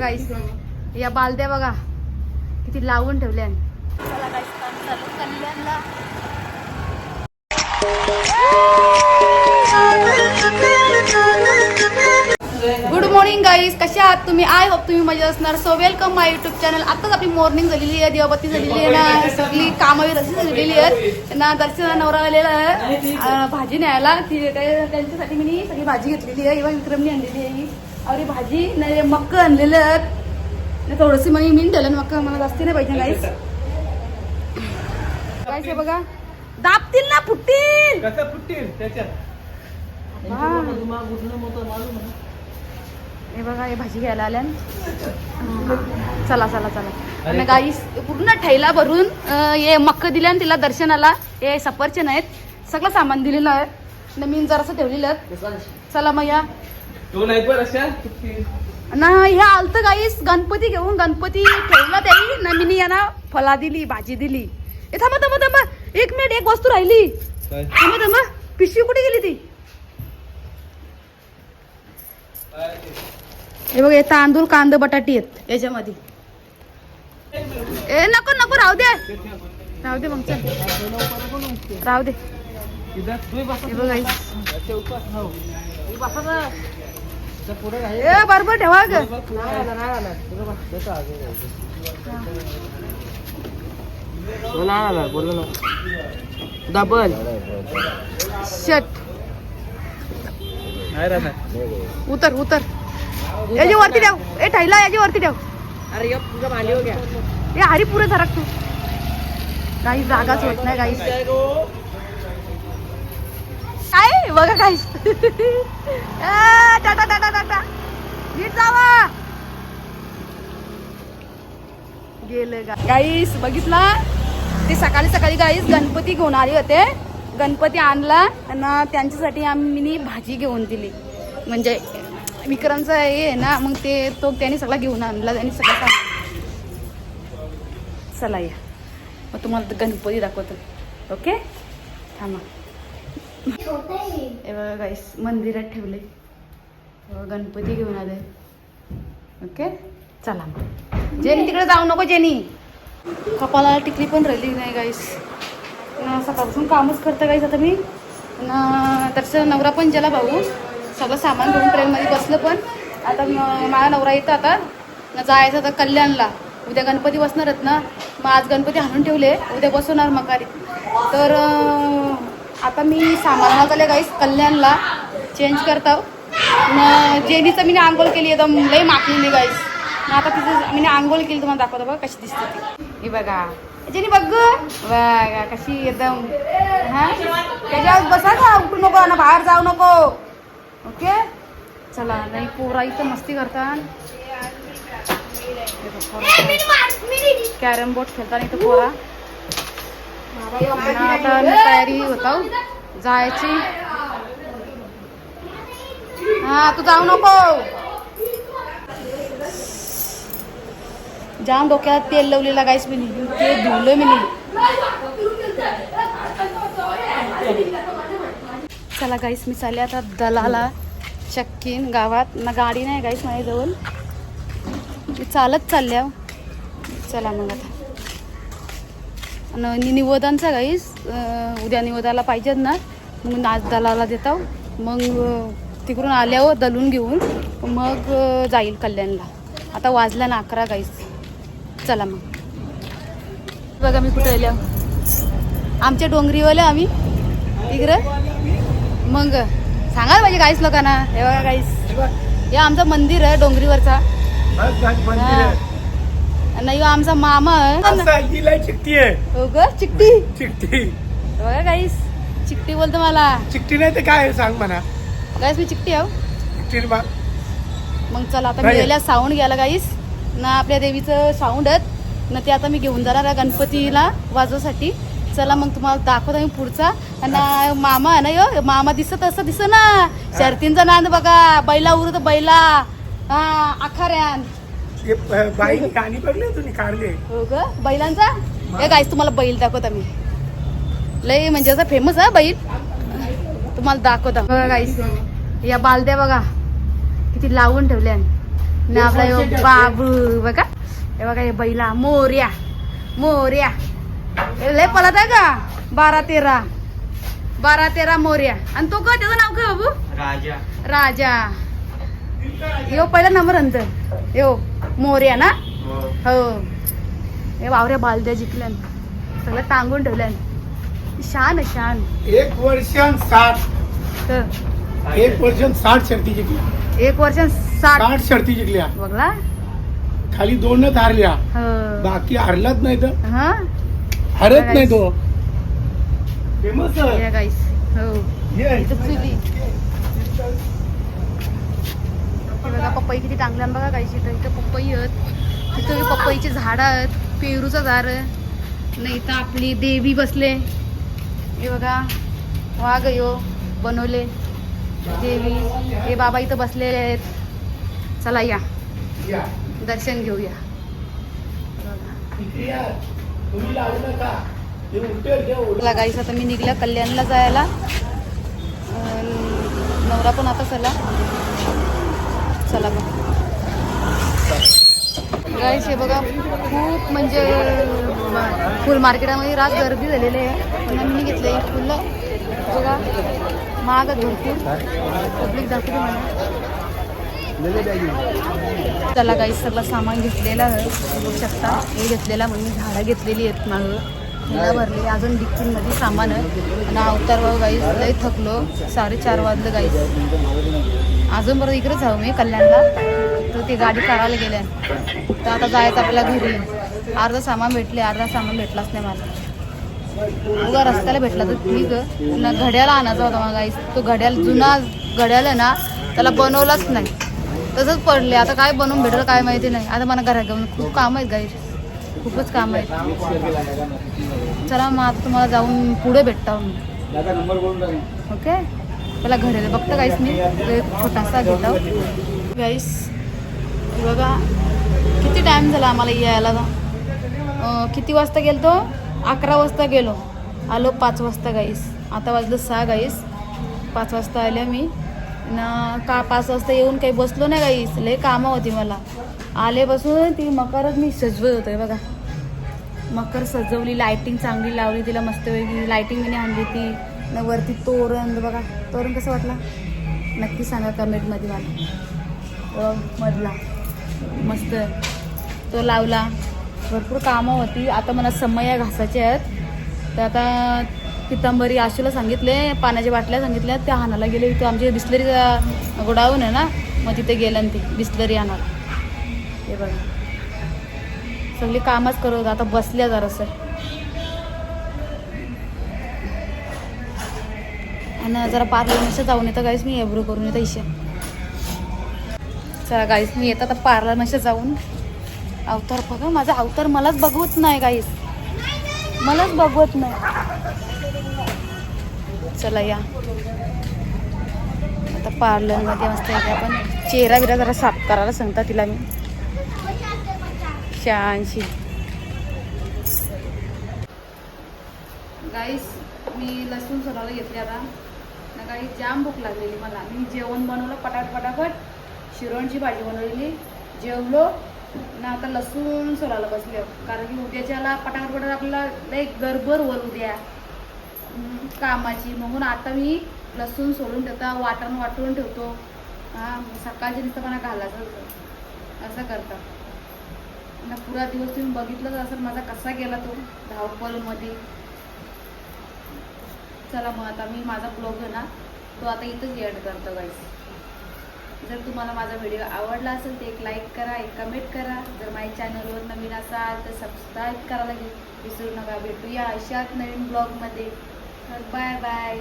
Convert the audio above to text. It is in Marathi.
गाईस या बालद्या बघा. किती लावून ठेवल्या चला गाईस काम चालू. कल्याणला. गुड मॉर्निंग गाईज कशा आहात तुम्ही? आय होप तुम्ही मजा असणार. So welcome my YouTube channel आताच आपली मॉर्निंग झालेली आहे. दिवाबत्ती झालेली आहे ना. सगळी कामं तशी झालेली आहेत. ना दर्शन नवरा आलेला आहे. भाजी न्यायला. ती काय त्यांच्यासाठी मी सगळी भाजी घेतलेली आहे. किंवा विक्रमनी आणलेली आहे. अरे भाजी नाही मक्क आणलेलं नाही थोडंसं मग मी ठेवलं मक्क मला जास्ती नाही पाहिजे गाईस गाईस हे बघा. दाबतील ना फुटतील. कसं फुटतील? त्याच्यात. हा. हे बघा हे भाजी घ्यायला आल्या. चला चला चला. आणि गाई पूर्ण ठैला भरून हे मक्क दिल्या तिला दर्शनाला हे सफरचंद आहेत. सगळं सामान दिलेलं आहे. आणि मी जरासं ठेवलेलं. चला मग या. दोन आहेत बरं अशा? फुटतील ना ह्या आलत गाईस गणपती घेऊन गणपती ठेवला त्याही ना मी यांना फला दिली भाजी दिली. ए थांबा थांबा थांबा. एक मिनिट एक वस्तू राहिली? थांबा थांबा. पिशवी कुठे गेली ती? हे बघ हे तांदूळ कांदा बटाटी आहेत याच्यामध्ये. ए नको नको राहू दे राहू दे मग चल. राहू दे. हे बघ गाईस ए बरोबर ठेवा ग. डबल शट नाही राहणार उतर उतर. याची वरती ठेव. ए ठैला याची वरती ठेव. अरे ये तुझा माली हो गया. ए हरी पुरे धरक तू. काही जागाच होत नाही काही. काय. बघा काही टाटा टाटा टाटा नीट जावा. गेलं गा. गाईस बघितला? ते सकाळी सकाळी गाईस गणपती घेऊन आले होते. गणपती आणला आणि त्यांच्यासाठी आम्ही भाजी घेऊन दिली. म्हणजे विक्रमचा हे आहे ना मग ते तो त्यांनी सगळा घेऊन आणला त्यांनी सगळं सांगितलं. चला या. मग तुम्हाला गणपती दाखवतो. ओके थांबा. हे बघा गाईस मंदिरात ठेवले. गणपती घेऊन आले. ओके? चला जेनी तिकडे जाऊ नको जेनी. कपाला टिकली पण राहिली नाही गाईस सकाळपासून कामच करतं गाईस आता मी. तर नवरा पण गेला भाऊ. सगळं सामान घेऊन ट्रेनमध्ये बसलं पण. आता माझा नवरा येतं आता. जायचं आता कल्याणला. उद्या गणपती बसणार आहेत ना. मग आज गणपती हाणून ठेवले. उद्या बसवणार मकारी तर आता मी सामान झाले गाईस कल्याणला चेंज करतो. न जेनीचं मी आंघोळ केली एकदम लई माखलेली गाईस मग आता तिचं मी आंघोळ केली तुम्हाला दाखवतो बघा कशी दिसते ती. ही बघा. जेनी बघ गं. बघा कशी एकदम हा? त्याच्यावर बसा का उठू नको ना बाहेर जाऊ नको. ओके? चला नाही पोरा इथं मस्ती करतात. कॅरम बोर्ड खेळताना इथं पोरा. आता मी तयारी होता जायची. हा तू जाऊ नको. जाम डोक्यात तेल लावलेला गाईस मी ते धुवलं मी चला गाईस मी चालले आता दलाला. शक्कीन गावात. ना गाडी नाही गाईस माझ्याजवळ. मी चालत चालल्या. चला मग आता. आणि निवेदनचा गाईस उद्या निवेदाला पाहिजेत ना. मग आज दलाला देतो मग तिकडून आल्यावर दलून घेऊन मग जाईल कल्याणला. आता वाजला ना अकरा गाईस चला मग. बघा मी कुठे आल्या. आमच्या डोंगरीवाल्या आम्ही. इकडं. मग सांगायला पाहिजे गाईस लोकांना. हे बघा गाईस हे आमचं मंदिर आहे डोंगरीवरचा. हा. नाही आमचा मामा आहे चिकटी आहे हो। ग चिकटी चिकटी बघा गाईस चिकटी बोलतो मला। चिकटी नाही ते काय आहे सांग म्हणा गाईस मी चिकटी आहो चिकटी मग चला आता? मी गेल्या साऊंड घ्यायला गाईस ना आपल्या देवीचं साऊंड आहेत ना ते आता मी घेऊन जाणार आहे गणपतीला वाजवासाठी. चला मग तुम्हाला दाखवतो मी पुढचा. आणि मामा आहे ना यो मामा दिसत असं दिसत ना शर्तींचा नांद बघा. बैला उरत बैला. हा आखाऱ्यान. हे गाणी बघले तुम्ही काढले हो ग बैलांचा? हे गाईस तुम्हाला बैल दाखवता मी. लय म्हणजे असं फेमस आहे बैल. तुम्हाला दाखवता. बघा गाईस या बालद्या बघा. किती लावून ठेवल्या ना आपला बाबू. बघा. हे बघा हे बैला. मोर्या. मोर्या. हे लय पळत आहे का बारा तेरा. बारा तेरा मोर्या. आणि तो का त्याचं नाव काय बाबू? राजा. राजा. यो पहिला नंबर अंतर यो. मोर्या ना हो. हे वावऱ्या बालद्या जिंकल्यान. सगळं टांगून ठेवल्यान. शान शान. एक वर्षान साठ. तर एक वर्षान साठ शर्ती जिंकल्या. एक वर्ष साठ. साठ शर्ती जिंकल्या. बघला. खाली दोनच हारल्या. हो. बाकी हारलाच नाही तर? हा? हरत नाही तो. फेमस या गाईस. हो. चुली हे बघा पपई किती टांगल्या बघा गाईस इथं इथं पपई आहेत. तिथं हे पपईची झाडं आहेत. पेरूचं झाड नाही तर आपली देवी बसले. हे बघा. वाघ यो बनवले. देवी. हे बाबा इथं बसलेले आहेत. चला या. दर्शन घेऊया. हे. चला गाईस आता मी निघल्या कल्याणला जायला. नवरा पण आता चला. चला बघ. गाईस हे बघा खूप म्हणजे फुल मार्केटामध्ये रात गर्दी झालेली आहे. म्हणून मी घेतलं एक फुलं. बघा महाग भरपूर. पब्लिक दाखवते मला. त्याला काही सगळं सामान घेतलेलं आहे. बघू शकता. हे घेतलेला म्हणून झाडं घेतलेली आहेत मागं. हिला भरली. अजून डिक्कीमध्ये सामान आहे. आणि अवतार बाबा गाईस लय थकलो. साडेचार वाजलं गाईस अजून बरं इकडेच आहो मी कल्याणला. तर ती गाडी काढायला गेल्या तर आता जायचं आपल्याला घरी. अर्धा सामान भेटले अर्धा सामान भेटलाच नाही मला. उगा रस्त्याला भेटला तर ठीक. पुन्हा घड्याला आणायचा होता मला गाईस तो घड्याल जुना घड्याल आहे ना त्याला बनवलाच नाही. तसंच पडले. आता काय बनवून भेटेल काय माहिती नाही. आता मला घरात घेऊन खूप काम आहेत गाईस खूपच काम आहेत. चला मग आता तुम्हाला जाऊन पुढे भेटता मी ओके त्याला घरेलं बघतं काहीच मी छोटासा घेतो गाईस बघा किती टाईम झाला आम्हाला यायला? जा किती वाजता गेलो तो अकरा वाजता गेलो. आलो पाच वाजता गाईस आता वाजलं सहा गाईस पाच वाजता आल्या मी. ना का पाच वाजता येऊन काही बसलो नाही गाईस लय कामं होती मला. आलेपासून ती मकरच मी सजवत होते बघा. मकर सजवली लायटिंग चांगली लावली तिला मस्त वेगळी लायटिंग मी आणली ती. न वरती तोरण बघा तोरण कसं वाटला? नक्की सांगा कमेंटमध्ये मला. मधला. मस्त. तो लावला. भरपूर कामं होती. आता मला समया घासायच्या आहेत. तर आता पितांबरी आशूला सांगितले पाण्याच्या बाटल्या सांगितल्या त्या हाणाला गेले. इथं आमच्या बिस्लरीचा गोडाऊन आहे ना? मग तिथे गेलं आणि ते बिस्लरी आणायला. हे बघा. सगळी कामच करत आता बसल्या जरासं. आणि जरा पार्लरमध्ये जाऊन येतं. गाईस मी एब्रो करून येतं इशे चला गाईस मी येतं आता पार्लरमध्ये जाऊन. अवतार बघा माझा अवतार मलाच बघवत नाही गाईस मलाच बघवत नाही. चला या. आता पार्लरमध्ये मस्त आपण चेहरा बिरा जरा साफ करायला सांगता तिला मी. शहाऐंशी. गाईस मी लसूण सोडायला घेतली आता. सकाळी काही जाम भूक लागलेली मला. मी जेवण बनवलं पटाट पटापट. शिरोणची भाजी बनवलेली जेवलो. ना आता लसूण सोलायला बसले. कारण की उद्याच्याला पटापट पटाट आपल्याला लय गरबर वर उद्या. कामाची. म्हणून आता मी लसूण सोलून ठेवता वाटण वाटून ठेवतो. हां सकाळच्या नुसतं मला घालायचं होतं. असं करतात ना पुरा दिवस तुम्ही बघितलंच असेल माझा कसा गेला तो धावपलमध्ये चला मग आता मी माझा ब्लॉग आहे ना तो आता इथंच ॲड करतो गाईस जर तुम्हाला माझा व्हिडिओ आवडला असेल तर एक लाईक करा एक कमेंट करा. जर माझ्या चॅनलवर नवीन असाल तर सबस्क्राईब करायला लागेल विसरू नका. भेटूया अशाच नवीन ब्लॉगमध्ये बाय बाय